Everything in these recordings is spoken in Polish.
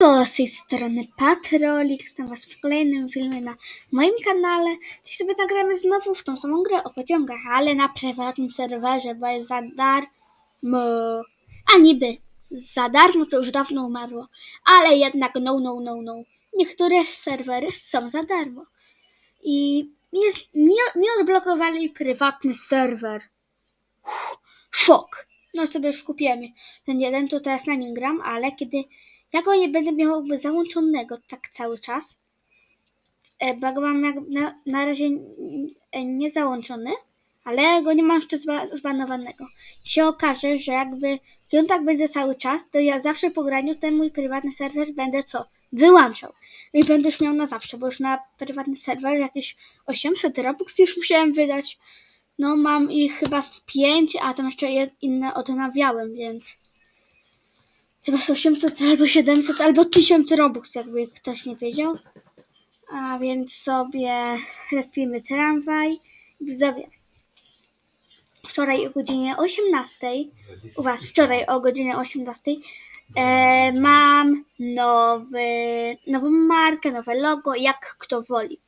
To z tej strony Patrolik, witam was w kolejnym filmie na moim kanale. Dziś sobie nagramy znowu w tą samą grę o pociągach, ale na prywatnym serwerze, bo jest za darmo. A niby za darmo to już dawno umarło, ale jednak no, no, no, no. Niektóre serwery są za darmo. I jest, mi, odblokowali prywatny serwer. Uff, szok. No sobie już kupiłem ten jeden, to teraz na nim gram, ale kiedy ja go nie będę miał załączonego tak cały czas, e, bo go mam na, na razie e, nie załączony, ale go nie mam jeszcze zba, zbanowanego. I się okaże, że jakby on tak będzie cały czas, to ja zawsze po graniu ten mój prywatny serwer będę co? Wyłączał. I będę już miał na zawsze, bo już na prywatny serwer jakieś 800 Robux już musiałem wydać. No mam ich chyba z 5, a tam jeszcze je- inne odnawiałem, więc chyba z 800 albo 700 albo 1000 Robux, jakby ktoś nie wiedział. A więc sobie respimy tramwaj. Widzowie, wczoraj o godzinie 18, u Was wczoraj o godzinie 18 e, mam nowy, nową markę, nowe logo, jak kto woli.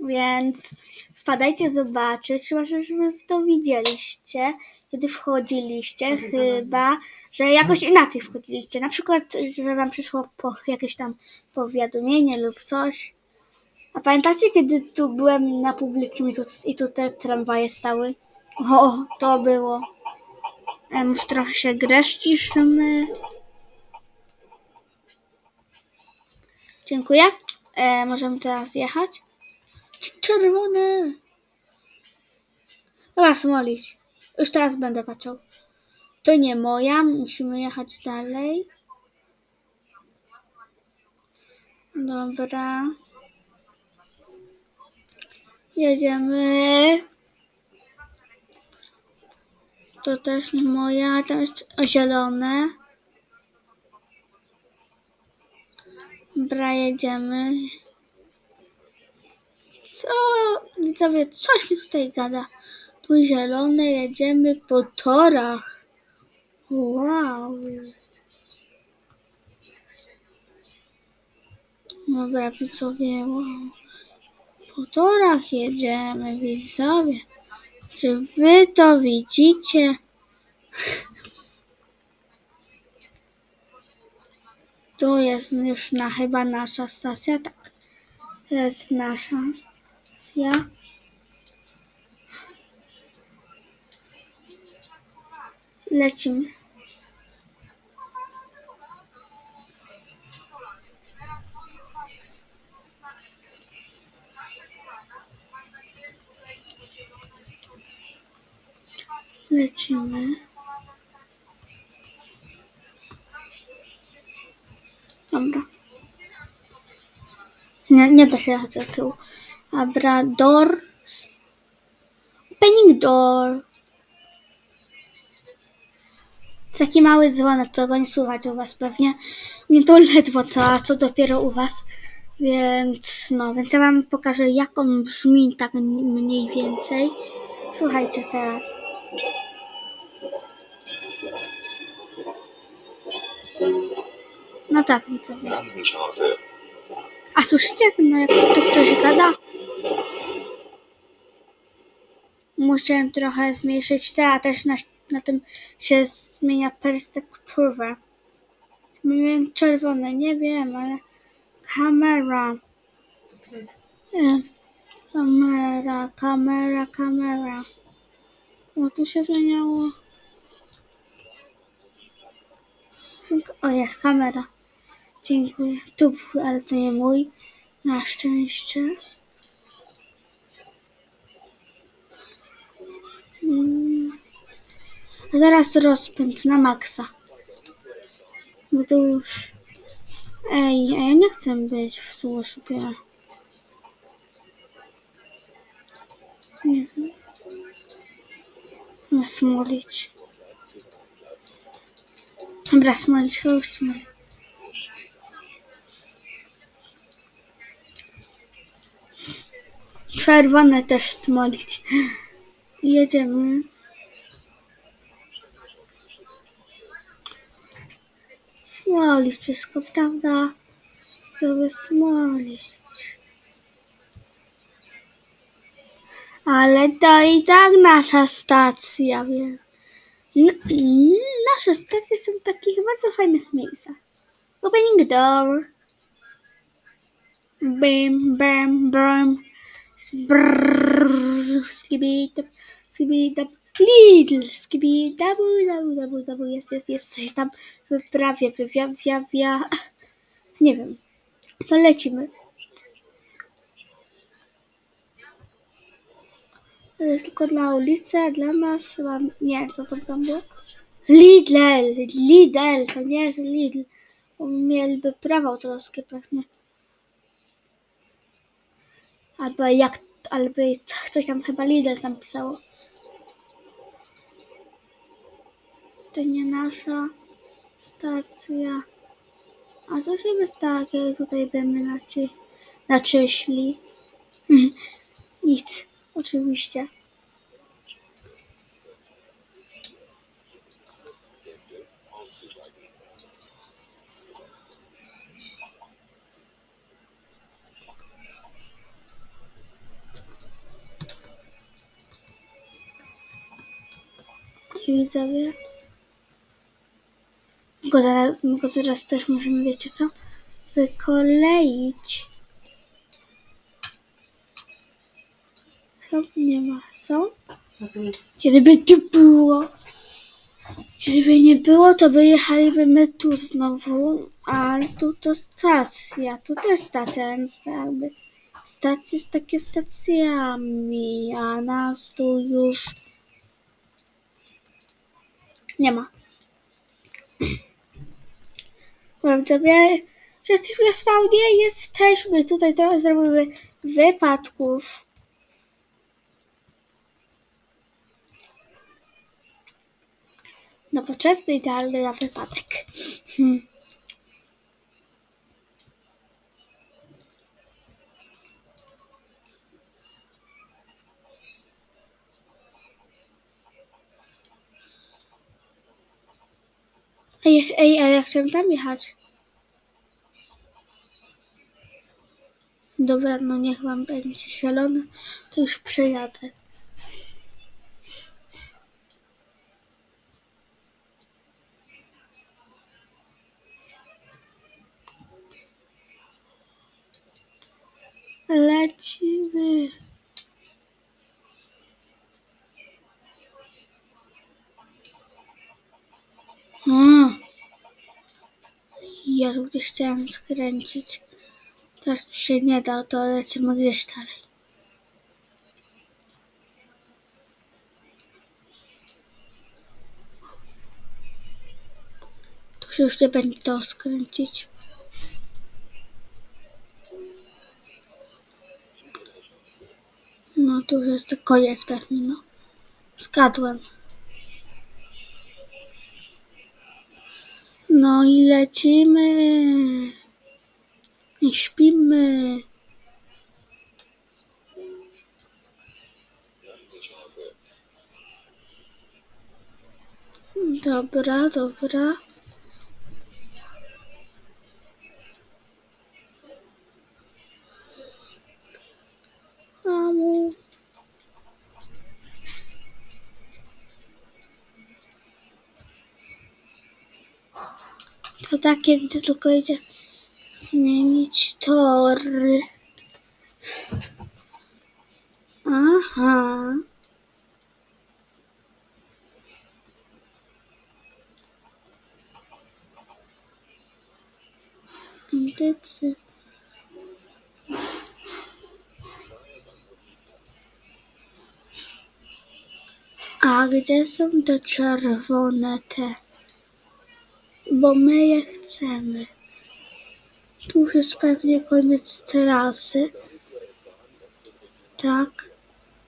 Więc wpadajcie zobaczyć, może że wy to widzieliście, kiedy wchodziliście, chyba, że jakoś inaczej wchodziliście. Na przykład, że wam przyszło po jakieś tam powiadomienie lub coś. A pamiętacie, kiedy tu byłem na publicznym i tu, i tu te tramwaje stały? O, to było. E, Już trochę się grę ściszymy. Dziękuję. E, możemy teraz jechać. Czerwone. Dobra, smolić. Już teraz będę patrzał. To nie moja, musimy jechać dalej. Dobra. Jedziemy. To też nie moja, tam o, zielone. Dobra, jedziemy. Co? Widzowie, coś mi tutaj gada. Tu zielone, jedziemy po torach. Wow. Dobra, widzowie, wow. Po torach jedziemy, widzowie. Czy wy to widzicie? Tu jest już na, chyba nasza stacja, tak. To jest nasza stacja. Lecimy. Lecimy. Dobra. Nie, nie da się jechać od tyłu. Dobra, doors. Opening door. Taki mały dzwonek, to nie słychać u was pewnie. Nie to ledwo co, a co dopiero u was. Więc no, więc ja wam pokażę jak on brzmi tak mniej więcej. Słuchajcie teraz. No tak, widzowie. A słyszycie, no jak tu ktoś gada? Musiałem trochę zmniejszyć te, a też na, na tym się zmienia perspektywa. Miałem czerwone, nie wiem, ale kamera. Kamera, kamera, kamera. O, tu się zmieniało. O, jest kamera. Dziękuję. Tu, ale to nie mój. Na szczęście. Mm. Zaraz rozpęd na maksa. Bo to już... Ej, a ja nie chcę być w służbie. Nie wiem. Nie smolić. Dobra, smolić, to. Czerwone też smolić. Jedziemy. Smolić wszystko, prawda? To wysmolić. Ale to i tak nasza stacja, więc... Nasze stacje są w takich bardzo fajnych miejscach. Opening door. Bim, bam, bam. Brrrr, skibidab, skibidab. Lidl, skibidabu, dabu, dabu, dabu. Jest, jest, jest. Coś tam wyprawia, wywia, wia, wia. Nie wiem. To lecimy. To jest tylko dla ulicy, a dla nas chyba... Nie, co to tam było? Lidl, Lidl, to nie jest Lidl. Mieliby prawa autorskie pewnie. Albo jak, albo coś tam chyba Lidl tam pisało. To nie nasza stacja. A co się by stało, jak tutaj byśmy naci, naczyśli? Nic, oczywiście. I widzowie. Go zaraz, my go zaraz też możemy, wiecie co? Wykoleić. Są? Nie ma. Są? Kiedy by tu było? Gdyby nie było, to by jechalibyśmy tu znowu, ale tu to stacja, tu też stacja, więc jakby stacje z takie stacjami, a nas tu już nie ma. Widzowie, że jesteśmy w spawnie, jesteśmy tutaj, trochę zrobimy wypadków. Nowoczesny, idealny na wypadek. Hmm. Ej, ej, a ja chciałem tam jechać. Dobra, no niech wam będzie świelone, to już przejadę. Lecimy. Hmm. Ja tu gdzieś chciałem skręcić. Teraz tu się nie da, to lecimy gdzieś dalej. Tu się już nie będzie to skręcić. No tu już jest koniec pewnie, no. Zgadłem. No i lecimy. I śpimy. Dobra, dobra. Takie, gdzie tylko idzie zmienić tory. Aha. Indycy. A gdzie są te czerwone te? Bo my je chcemy. Tu jest pewnie koniec trasy. Tak.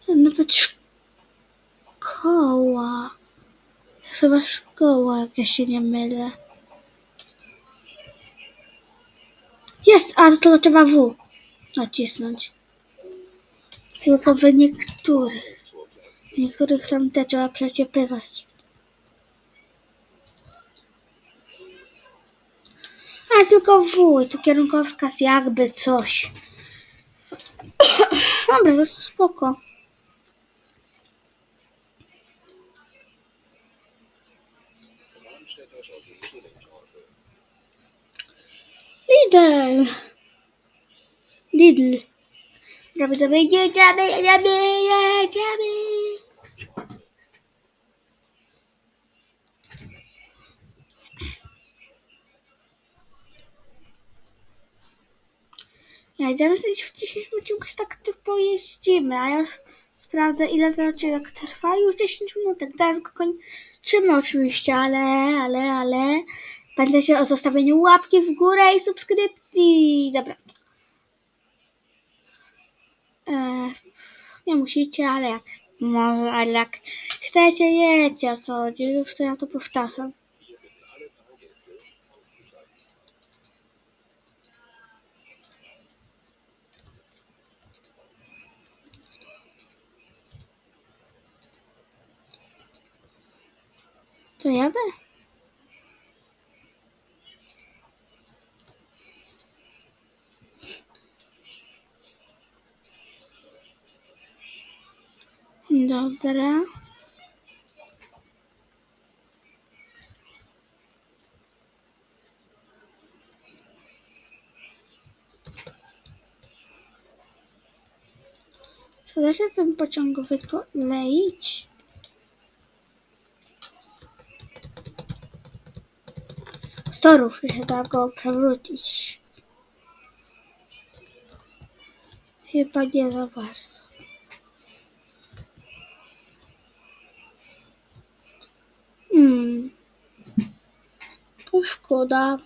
Nawet szkoła. Chyba szkoła, jak ja się nie mylę. Jest, a to trzeba W nacisnąć. Tylko w niektórych. Niektórych tam te trzeba przeciepywać. A jest tylko W, tu kierunkowskaz jakby coś. Dobra, to spoko. Lidl. Lidl. Sobie jedziemy, jedziemy, jedziemy. Jedziemy sobie w dzisiejszym odcinku się tak pojeździmy, a ja już sprawdzę ile ten odcinek trwa. Już 10 minutek, zaraz go kończymy oczywiście, ale, ale, ale pamiętajcie o zostawieniu łapki w górę i subskrypcji. Dobra. E, nie musicie, ale jak może, ale jak chcecie, wiecie o co chodzi. Już to ja to powtarzam. To jadę? Dobra. Co da się ten pociąg wykoleić? Z torów się da go przewrócić. Chyba nie za bardzo. Hmm. To szkoda.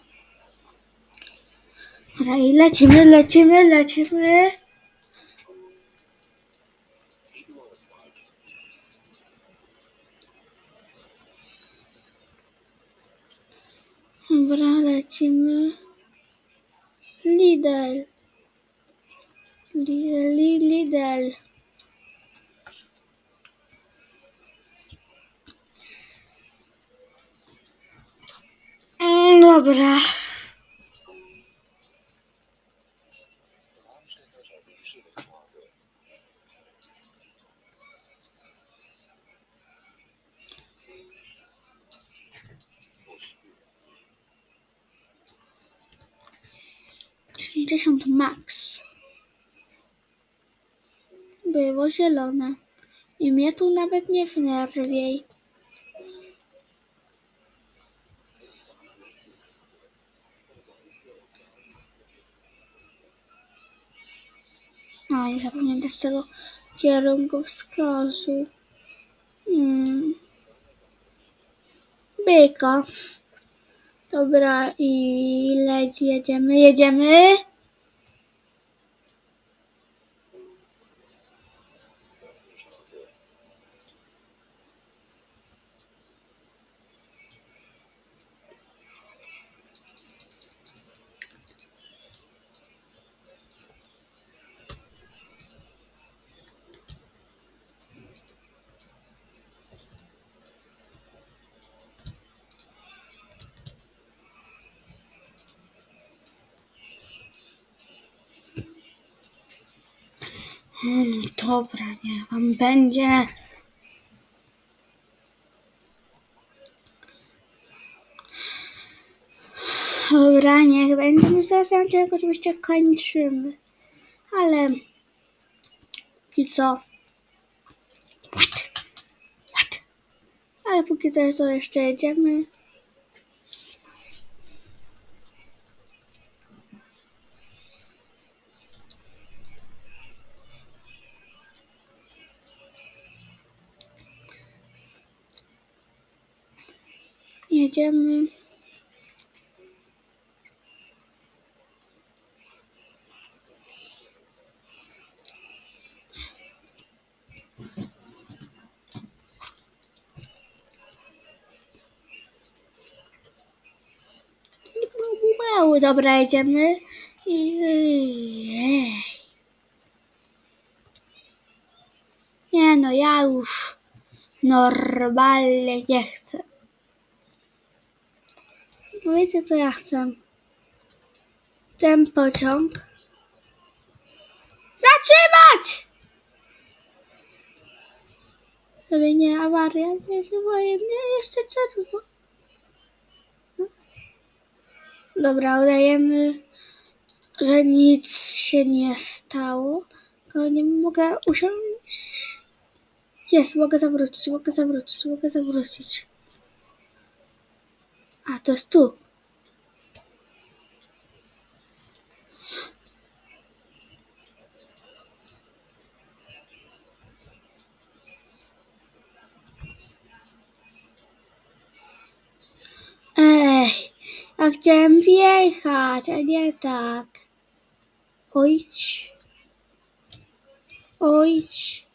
I lecimy, lecimy, lecimy. Dobra, lecimy. Lidl. Lidl, Lidl, Dobra. Zielone. I mnie tu nawet nie wnerwiej. A, nie zapomniałem też tego kierunkowskazu. Hmm. Byka. Dobra, i leć, jedziemy, jedziemy. Hmm, dobra, nie wam będzie. Dobra, niech będzie. My zaraz ten odcinek oczywiście kończymy. Ale... Póki co... What? What? Ale póki co to jeszcze jedziemy. Jedziemy. Mało, dobra, jedziemy. I- Jej. Nie no, ja już normalnie nie chcę. Wiecie co ja chcę? ten pociąg. Zatrzymać! Żeby nie awaria, nie się nie, jeszcze czerwo. Dobra, udajemy, że nic się nie stało. Tylko nie mogę usiąść. Jest, mogę zawrócić, mogę zawrócić, mogę zawrócić. A, to jest tu. Ej, ja chciałem wjechać, a nie tak. Ojdź. Ojdź.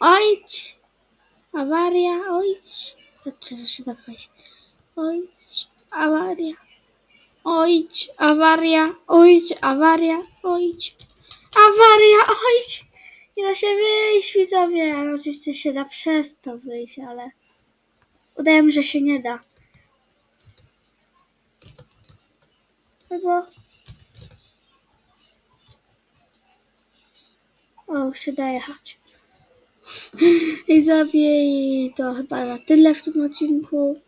Ojdź. Awaria, ojdź. Trzeba się wejść. Ojdź, awaria. Ojdź, awaria, ojdź, awaria, ojdź. Awaria, ojdź. Nie da się wyjść, widzowie. No, Oczywiście się da przez to wyjść, ale udajemy, że się nie da. Albo... O, się da jechać. I to chyba na tyle w tym odcinku.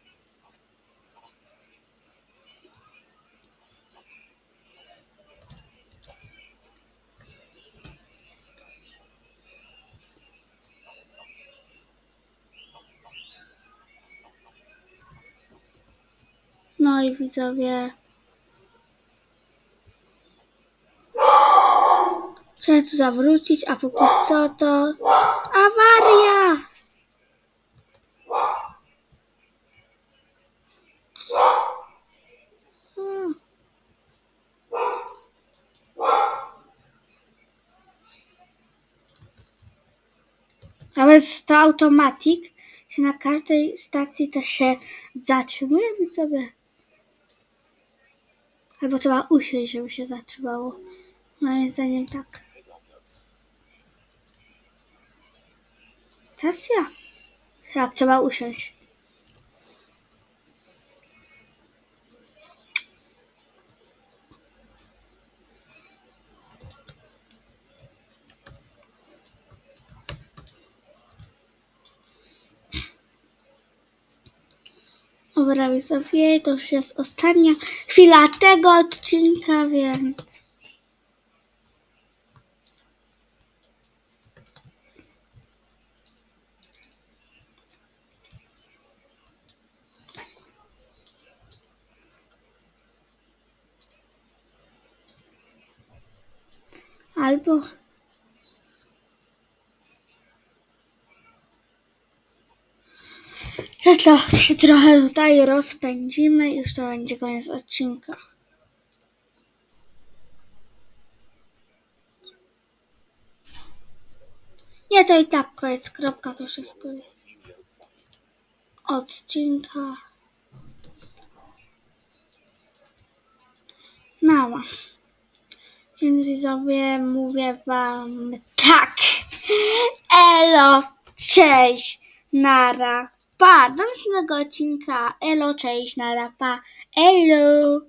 No i widzowie. Trzeba tu zawrócić, a póki co to awaria! Hmm. Nawet to automatik się na każdej stacji też się zatrzymuje, widzowie. Albo trzeba usiąść, żeby się zatrzymało. Moim zdaniem tak. Stacja? Tak, trzeba usiąść. Dobra, widzowie, to już jest ostatnia chwila tego odcinka, więc... Albo... Się trochę tutaj rozpędzimy i już to będzie koniec odcinka. Nie, to i tak koniec, kropka, to wszystko jest. Odcinka. Mała. Więc widzowie, mówię wam tak. Elo, cześć, nara, pa. Do następnego odcinka. Elo, cześć, nara, pa. Elo.